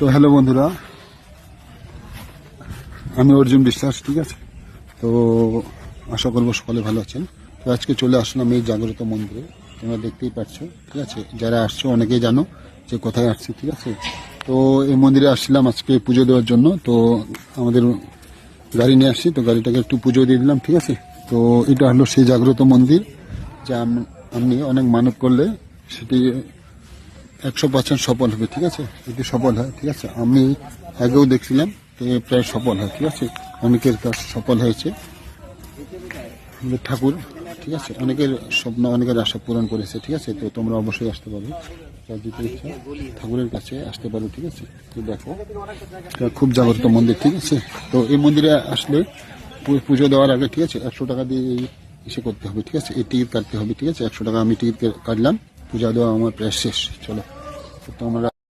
তো হ্যালো বন্ধুরা। আমি অর্জুন বিশ্বাস, ঠিক আছে? তো আশা করব সকলে ভালো আছেন। তো আজকে চলে আসলাম এই জাগ্রত মন্দিরে, তোমরা দেখতেই পাচ্ছ ঠিক আছে? যারা আসছো অনেকেই জানো যে কোথায় আসছে, ঠিক আছে? তো এই মন্দিরে আসছিলাম আজকে পুজো দেওয়ার জন্য, তো আমাদের গাড়ি নিয়ে আসছি, তো গাড়িটাকে একটু পুজো দিয়ে দিলাম, ঠিক আছে? তো এটা হলো সেই জাগ্রত মন্দির, যা আপনি অনেক মানত করলে সেটি একশো পার্সেন্ট সফল হবে ঠিক আছে এটি সফল হয় ঠিক আছে আমি আগেও দেখছিলাম তো প্রায় সফল হয় ঠিক আছে অনেকের কাজ সফল হয়েছে ঠাকুর ঠিক আছে অনেকের স্বপ্ন অনেকের আশা পূরণ করেছে ঠিক আছে তো তোমরা অবশ্যই আসতে পারো ঠাকুরের কাছে আসতে পারো ঠিক আছে তো দেখো খুব জাগ্রত মন্দির ঠিক আছে তো এই মন্দিরে আসলে পুজো দেওয়ার আগে ঠিক আছে একশো টাকা দিয়ে ইসে করতে হবে ঠিক আছে এই টিকিট কাটতে হবে ঠিক আছে একশো টাকা আমি টিকিট কাটলাম পূজা দেওয়া আমার প্রায় শেষ চলো। তোমরা